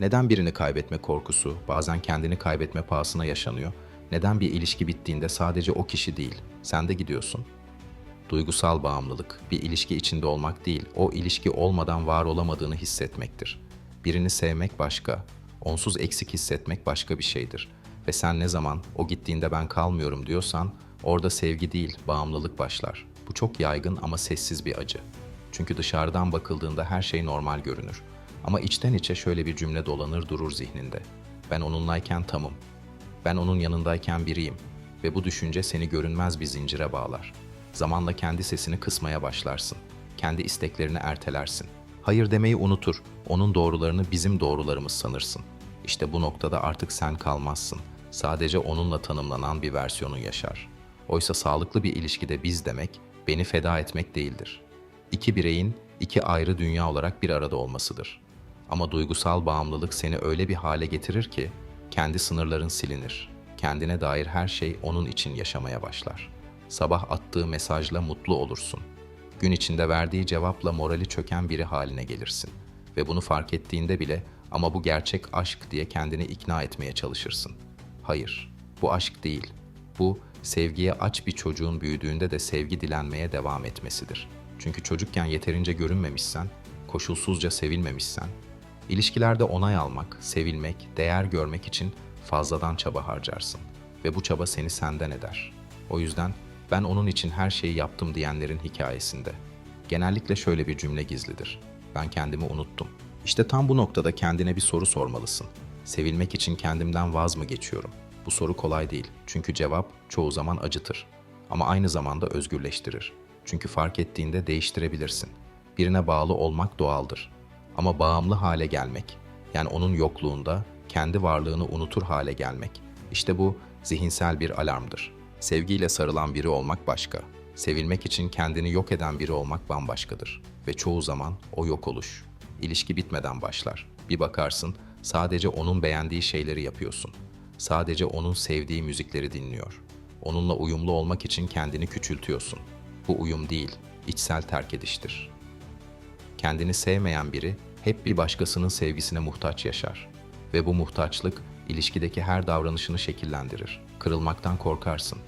Neden birini kaybetme korkusu, bazen kendini kaybetme pahasına yaşanıyor? Neden bir ilişki bittiğinde sadece o kişi değil, sen de gidiyorsun? Duygusal bağımlılık, bir ilişki içinde olmak değil, o ilişki olmadan var olamadığını hissetmektir. Birini sevmek başka, onsuz eksik hissetmek başka bir şeydir. Ve sen ne zaman o gittiğinde ben kalmıyorum diyorsan, orada sevgi değil, bağımlılık başlar. Bu çok yaygın ama sessiz bir acı. Çünkü dışarıdan bakıldığında her şey normal görünür. Ama içten içe şöyle bir cümle dolanır durur zihninde. Ben onunlayken tamım. Ben onun yanındayken biriyim. Ve bu düşünce seni görünmez bir zincire bağlar. Zamanla kendi sesini kısmaya başlarsın. Kendi isteklerini ertelersin. Hayır demeyi unutur. Onun doğrularını bizim doğrularımız sanırsın. İşte bu noktada artık sen kalmazsın. Sadece onunla tanımlanan bir versiyonun yaşar. Oysa sağlıklı bir ilişkide biz demek, beni feda etmek değildir. İki bireyin iki ayrı dünya olarak bir arada olmasıdır. Ama duygusal bağımlılık seni öyle bir hale getirir ki kendi sınırların silinir. Kendine dair her şey onun için yaşamaya başlar. Sabah attığı mesajla mutlu olursun. Gün içinde verdiği cevapla morali çöken biri haline gelirsin. Ve bunu fark ettiğinde bile ama bu gerçek aşk diye kendini ikna etmeye çalışırsın. Hayır, bu aşk değil. Bu sevgiye aç bir çocuğun büyüdüğünde de sevgi dilenmeye devam etmesidir. Çünkü çocukken yeterince görünmemişsen, koşulsuzca sevilmemişsen, ilişkilerde onay almak, sevilmek, değer görmek için fazladan çaba harcarsın ve bu çaba seni senden eder. O yüzden ben onun için her şeyi yaptım diyenlerin hikayesinde genellikle şöyle bir cümle gizlidir. Ben kendimi unuttum. İşte tam bu noktada kendine bir soru sormalısın. Sevilmek için kendimden vaz mı geçiyorum? Bu soru kolay değil. Çünkü cevap çoğu zaman acıtır. Ama aynı zamanda özgürleştirir. Çünkü fark ettiğinde değiştirebilirsin. Birine bağlı olmak doğaldır. Ama bağımlı hale gelmek, yani onun yokluğunda kendi varlığını unutur hale gelmek, işte bu zihinsel bir alarmdır. Sevgiyle sarılan biri olmak başka. Sevilmek için kendini yok eden biri olmak bambaşkadır. Ve çoğu zaman o yok oluş. İlişki bitmeden başlar. Bir bakarsın sadece onun beğendiği şeyleri yapıyorsun. Sadece onun sevdiği müzikleri dinliyor. Onunla uyumlu olmak için kendini küçültüyorsun. Bu uyum değil, içsel terk ediştir. Kendini sevmeyen biri hep bir başkasının sevgisine muhtaç yaşar ve bu muhtaçlık ilişkideki her davranışını şekillendirir. Kırılmaktan korkarsın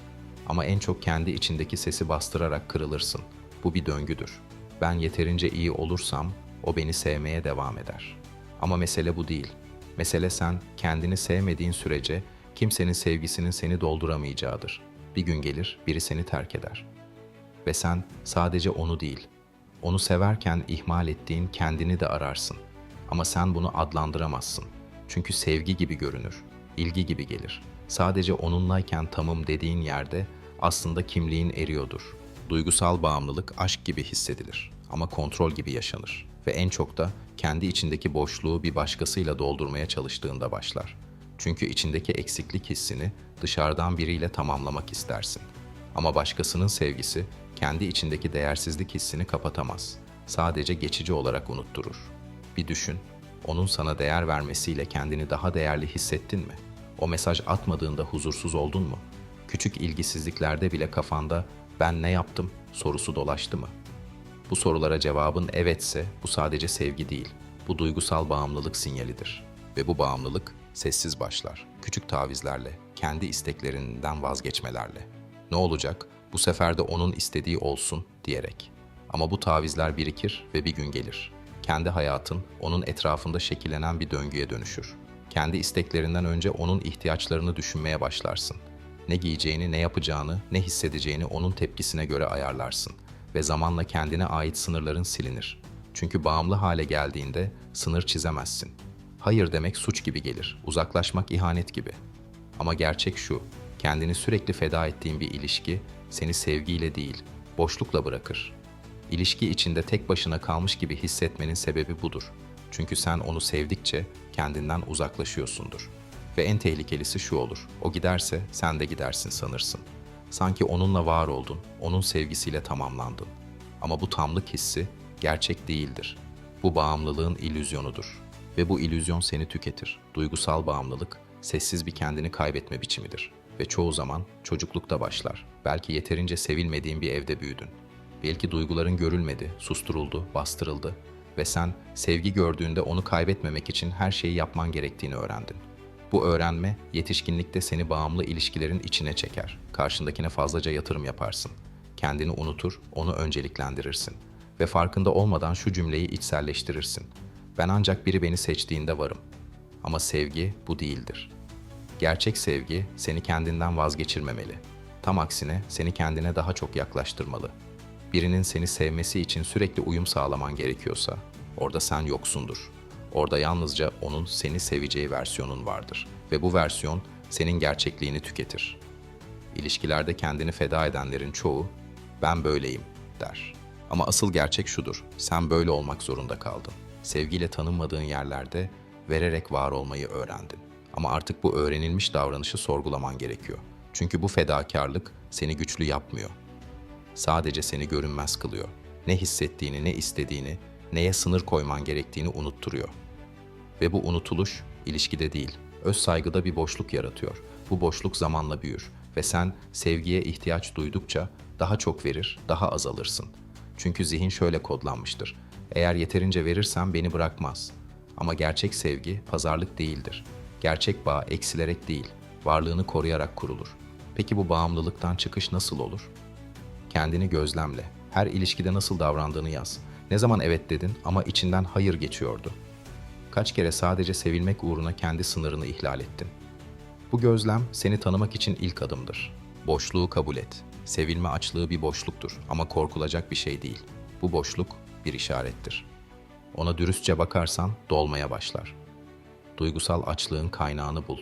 ama en çok kendi içindeki sesi bastırarak kırılırsın. Bu bir döngüdür. Ben yeterince iyi olursam o beni sevmeye devam eder. Ama mesele bu değil. Mesele sen kendini sevmediğin sürece kimsenin sevgisinin seni dolduramayacağıdır. Bir gün gelir biri seni terk eder. Ve sen sadece onu değil, onu severken ihmal ettiğin kendini de ararsın. Ama sen bunu adlandıramazsın. Çünkü sevgi gibi görünür, ilgi gibi gelir. Sadece onunlayken tamım dediğin yerde aslında kimliğin eriyordur. Duygusal bağımlılık aşk gibi hissedilir ama kontrol gibi yaşanır ve en çok da kendi içindeki boşluğu bir başkasıyla doldurmaya çalıştığında başlar. Çünkü içindeki eksiklik hissini dışarıdan biriyle tamamlamak istersin. Ama başkasının sevgisi kendi içindeki değersizlik hissini kapatamaz. Sadece geçici olarak unutturur. Bir düşün, onun sana değer vermesiyle kendini daha değerli hissettin mi? O mesaj atmadığında huzursuz oldun mu? Küçük ilgisizliklerde bile kafanda ben ne yaptım sorusu dolaştı mı? Bu sorulara cevabın evetse bu sadece sevgi değil. Bu duygusal bağımlılık sinyalidir. Ve bu bağımlılık sessiz başlar. Küçük tavizlerle, kendi isteklerinden vazgeçmelerle. Ne olacak? Bu sefer de onun istediği olsun diyerek. Ama bu tavizler birikir ve bir gün gelir. Kendi hayatın onun etrafında şekillenen bir döngüye dönüşür. Kendi isteklerinden önce onun ihtiyaçlarını düşünmeye başlarsın. Ne giyeceğini, ne yapacağını, ne hissedeceğini onun tepkisine göre ayarlarsın ve zamanla kendine ait sınırların silinir. Çünkü bağımlı hale geldiğinde sınır çizemezsin. Hayır demek suç gibi gelir, uzaklaşmak ihanet gibi. Ama gerçek şu, kendini sürekli feda ettiğin bir ilişki seni sevgiyle değil, boşlukla bırakır. İlişki içinde tek başına kalmış gibi hissetmenin sebebi budur. Çünkü sen onu sevdikçe kendinden uzaklaşıyorsundur. Ve en tehlikelisi şu olur. O giderse sen de gidersin sanırsın. Sanki onunla var oldun, onun sevgisiyle tamamlandın. Ama bu tamlık hissi gerçek değildir. Bu bağımlılığın illüzyonudur. Ve bu illüzyon seni tüketir. Duygusal bağımlılık sessiz bir kendini kaybetme biçimidir. Ve çoğu zaman çocuklukta başlar. Belki yeterince sevilmediğin bir evde büyüdün. Belki duyguların görülmedi, susturuldu, bastırıldı. ve sen sevgi gördüğünde onu kaybetmemek için her şeyi yapman gerektiğini öğrendin. Bu öğrenme yetişkinlikte seni bağımlı ilişkilerin içine çeker. Karşındakine fazlaca yatırım yaparsın. Kendini unutur, onu önceliklendirirsin ve farkında olmadan şu cümleyi içselleştirirsin. Ben ancak biri beni seçtiğinde varım. Ama sevgi bu değildir. Gerçek sevgi seni kendinden vazgeçirmemeli. Tam aksine seni kendine daha çok yaklaştırmalı. Birinin seni sevmesi için sürekli uyum sağlaman gerekiyorsa, orada sen yoksundur. Orada yalnızca onun seni seveceği versiyonun vardır ve bu versiyon senin gerçekliğini tüketir. İlişkilerde kendini feda edenlerin çoğu ben böyleyim der. Ama asıl gerçek şudur. Sen böyle olmak zorunda kaldın. Sevgiyle tanınmadığın yerlerde vererek var olmayı öğrendin. Ama artık bu öğrenilmiş davranışı sorgulaman gerekiyor. Çünkü bu fedakarlık seni güçlü yapmıyor. Sadece seni görünmez kılıyor. Ne hissettiğini, ne istediğini, neye sınır koyman gerektiğini unutturuyor. Ve bu unutuluş ilişkide değil, öz saygıda bir boşluk yaratıyor. Bu boşluk zamanla büyür ve sen sevgiye ihtiyaç duydukça daha çok verir, daha az alırsın. Çünkü zihin şöyle kodlanmıştır. Eğer yeterince verirsen beni bırakmaz. Ama gerçek sevgi pazarlık değildir. Gerçek bağ eksilerek değil, varlığını koruyarak kurulur. Peki bu bağımlılıktan çıkış nasıl olur? Kendini gözlemle. Her ilişkide nasıl davrandığını yaz. Ne zaman evet dedin ama içinden hayır geçiyordu. Kaç kere sadece sevilmek uğruna kendi sınırını ihlal ettin. Bu gözlem seni tanımak için ilk adımdır. Boşluğu kabul et. Sevilme açlığı bir boşluktur ama korkulacak bir şey değil. Bu boşluk bir işarettir. Ona dürüstçe bakarsan dolmaya başlar. Duygusal açlığın kaynağını bul.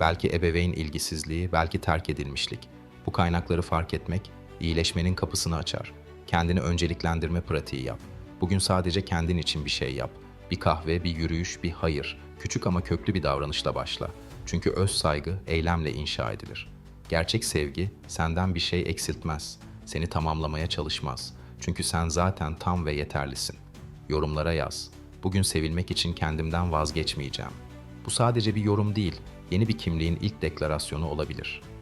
Belki ebeveyn ilgisizliği, belki terk edilmişlik. Bu kaynakları fark etmek iyileşmenin kapısını açar. Kendini önceliklendirme pratiği yap. Bugün sadece kendin için bir şey yap. Bir kahve, bir yürüyüş, bir hayır. Küçük ama köklü bir davranışla başla. Çünkü öz saygı eylemle inşa edilir. Gerçek sevgi senden bir şey eksiltmez. Seni tamamlamaya çalışmaz. Çünkü sen zaten tam ve yeterlisin. Yorumlara yaz. Bugün sevilmek için kendimden vazgeçmeyeceğim. Bu sadece bir yorum değil, yeni bir kimliğin ilk deklarasyonu olabilir.''